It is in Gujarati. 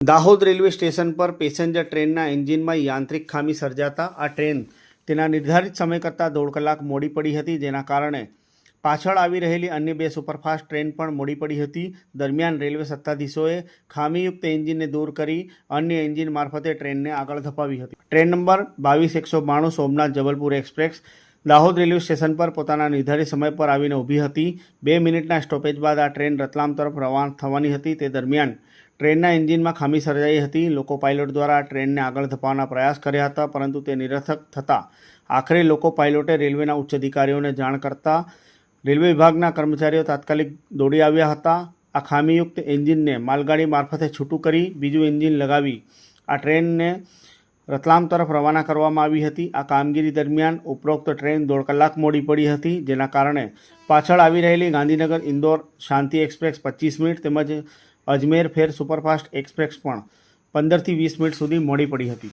દાહોદ રેલવે સ્ટેશન પર પેસેન્જર ટ્રેનના એન્જિનમાં યાંત્રિક ખામી સર્જાતા આ ટ્રેન તેના નિર્ધારિત સમય કરતાં દોઢ કલાક મોડી પડી હતી, જેના કારણે પાછળ આવી રહેલી અન્ય બે સુપરફાસ્ટ ટ્રેન પણ મોડી પડી હતી. દરમિયાન રેલવે સત્તાધીશોએ ખામીયુક્ત એન્જિનને દૂર કરી અન્ય એન્જિન મારફતે ટ્રેનને આગળ ધપાવી હતી. ટ્રેન નંબર બાવીસ એકસો બાણું Somnath Jabalpur express Dahod railway station પર પોતાના નિર્ધારિત સમય પર આવીને ઊભી હતી. બે મિનિટના સ્ટોપેજ બાદ આ ટ્રેન રતલામ તરફ રવાના થવાની હતી. તે દરમિયાન ટ્રેનના એન્જિનમાં ખામી સર્જાઈ હતી. લોકો પાયલોટ દ્વારા ટ્રેનને આગળ ધપાવવાના પ્રયાસ કર્યા હતા, પરંતુ તે નિરર્થક થતાં આખરે લોકો પાયલોટે રેલવેના ઉચ્ચ અધિકારીઓને જાણ કરતા રેલવે વિભાગના કર્મચારીઓ તાત્કાલિક દોડી આવ્યા હતા. આ ખામીયુક્ત એન્જિનને માલગાડી મારફતે છૂટું કરી બીજું એન્જિન લગાવી આ ટ્રેનને રતલામ તરફ રવાના કરવામાં આવી હતી. આ કામગીરી દરમિયાન ઉપરોક્ત ટ્રેન દોઢ કલાક મોડી પડી હતી, જેના કારણે પાછળ આવી રહેલી ગાંધીનગર ઇન્દોર શાંતિ એક્સપ્રેસ પચીસ મિનિટ તેમજ અજમેર ફેર સુપરફાસ્ટ એક્સપ્રેસ પણ પંદરથી વીસ મિનિટ સુધી મોડી પડી હતી.